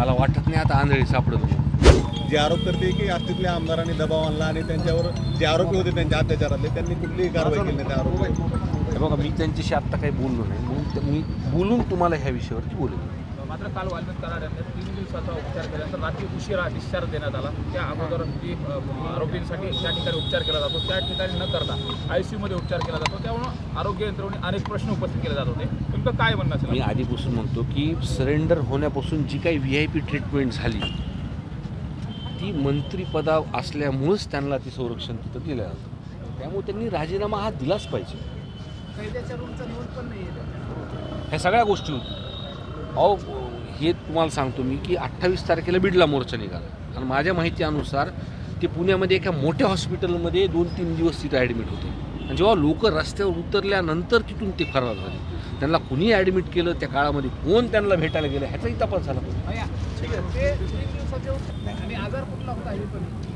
मला वाटत नाही आता आंधळी सापडत नाही जे आरोप करते की आष्टीतल्या आमदारांनी दबाव आणला आणि त्यांच्यावर जे आरोपी होते त्यांच्या अत्याचारातले त्यांनी कुठलीही कारवाई केली नाही त्या आरोपी बघा मी त्यांच्याशी आत्ता काही बोललो नाही. मी बोलून तुम्हाला ह्या विषयावरती बोलेन. मात्र काल वाल्मिक कराड यांना तीन दिवसाचा उपचार केल्यानंतर रात्री उशिरा डिस्चार्ज देण्यात आला. त्या अगोदर आरोपींसाठी त्या ठिकाणी उपचार केला जातो. त्या ठिकाणी न करता आय सी मध्ये उपचार केला जातो. त्यामुळं आरोग्य यंत्रणेने अनेक प्रश्न उपस्थित केले जात होते. तुमचं काय म्हणणं असेल? मी आधीपासून म्हणतो की सरेंडर होण्यापासून जी काही व्ही आय पी ट्रीटमेंट झाली ती मंत्रिपदा असल्यामुळंच त्यांना ती संरक्षण तिथं दिलं. जातं त्यामुळे त्यांनी राजीनामा हा दिलाच पाहिजे. ह्या सगळ्या गोष्टी होत्या अहो हे तुम्हाला सांगतो मी की अठ्ठावीस तारखेला बिडला मोर्चा निघाला. आणि माझ्या माहितीनुसार ते पुण्यामध्ये एका मोठ्या हॉस्पिटलमध्ये दोन तीन दिवस तिथे ॲडमिट होते. आणि जेव्हा लोक रस्त्यावर उतरल्यानंतर तिथून ते फरार झाले. त्यांना कुणी ॲडमिट केलं त्या काळामध्ये कोण त्यांना भेटायला गेलं ह्याचाही तपास झाला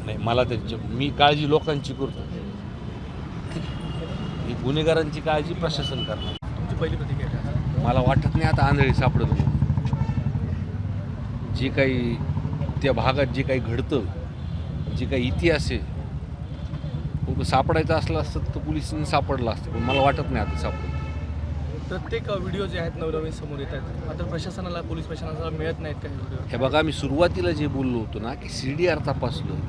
नाही मला त्याची मी काळजी लोकांची करतो. ही गुन्हेगारांची काळजी प्रशासन करणार. तुमची पहिली प्रतिक्रिया काय? मला वाटत नाही आता आंधळी सापडत जे काही त्या भागात जे काही घडतं जे काही इतिहास आहे सापडायचं असलं असतं तर पोलिसांनी सापडलं असतं पण मला वाटत नाही आता सापडत. प्रत्येक व्हिडिओ जे आहेत नवनवीन समोर येत आहेत मात्र प्रशासनाला पोलीस प्रशासनाला मिळत नाहीत काही व्हिडिओ. हे बघा मी सुरुवातीला जे बोललो होतो ना की सी डी आर तपासलं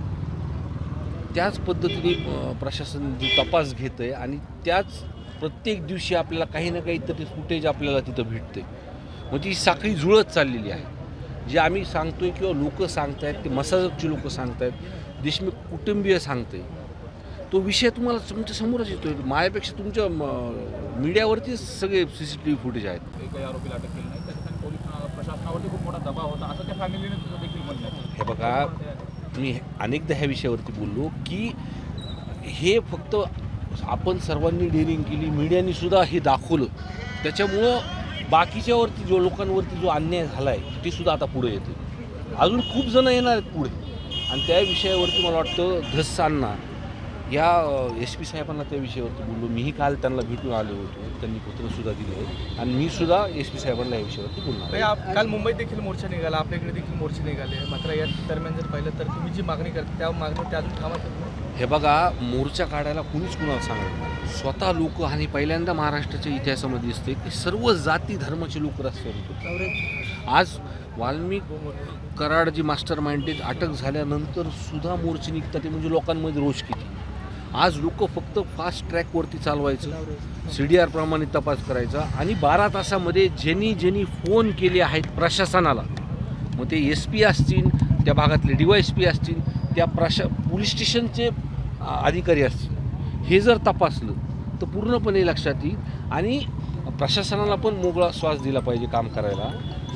त्याच पद्धतीने प्रशासन जो तपास घेतं आहे आणि त्याच प्रत्येक दिवशी आपल्याला काही ना काहीतरी फुटेज आपल्याला तिथं भेटते म्हणजे मग ती साखळी जुळत चाललेली आहे. जे आम्ही सांगतोय किंवा लोक सांगतायत ते मसाजकची सांगत सांगतायत देशमुख कुटुंबीय सांगते तो विषय तुम्हाला तुमच्या समोरच येतोय. माझ्यापेक्षा तुमच्या मीडियावरतीच सगळे C C T V footage आहेत आरोपीला अटक केली नाही. त्या ठिकाणी पोलीस प्रशासनावरती खूप मोठा दबाव होता. असं त्या फॅमिलीने तुझं देखील म्हणलं आहे. हे बघा मी अनेकदा ह्या विषयावरती बोललो की हे फक्त आपण सर्वांनी डेअरिंग केली मीडियाने सुद्धा हे दाखवलं. त्याच्यामुळं बाकीच्यावरती जो लोकांवरती जो अन्याय झाला आहे ते सुद्धा आता पुढे येते अजून खूप जण येणार आहेत पुढे. आणि त्या विषयावरती मला वाटतं धस अण्णा या एस पी साहेबांना त्या विषयावरती बोललो. मीही काल त्यांना भेटून आलो होतो. त्यांनी पत्रसुद्धा दिलं आणि मी सुद्धा एस पी साहेबांना या विषयावरती बोलणार आप- काल मुंबईत देखील मोर्चा निघाला. आपल्याकडे देखील मोर्चे निघाले. मात्र या दरम्यान जर पाहिलं तर तुम्ही जी मागणी करता त्या मागणीवर त्या अजून थांबत. हे बघा मोर्चा काढायला कुणीच कुणाला सांगत नाही. स्वतः लोक आणि पहिल्यांदा महाराष्ट्राच्या इतिहासामध्ये दिसते की सर्व जाती धर्माचे लोक रस्त्यावर उतरले आज वाल्मिक कराड जी मास्टर माइंडेड अटक झाल्यानंतर सुद्धा मोर्चे निघतात. ते म्हणजे लोकांमध्ये रोष किती? आज लोक फक्त फास्ट ट्रॅकवरती चालवायचं. सी डी आर प्रमाणे तपास करायचा. आणि बारा तासामध्ये ज्यांनी ज्यांनी फोन केले आहेत प्रशासनाला मग ते एस पी असतील त्या भागातले डी वाय एस पी असतील त्या प्रशा पोलीस स्टेशनचे अधिकारी असतील. हे जर तपासलं तर पूर्णपणे लक्षात येईल. आणि प्रशासनाला पण मोगळा श्वास दिला पाहिजे काम करायला.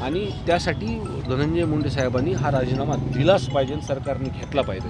आणि त्यासाठी धनंजय मुंडे साहेबांनी हा राजीनामा दिलाच पाहिजे सरकारने घेतला पाहिजे.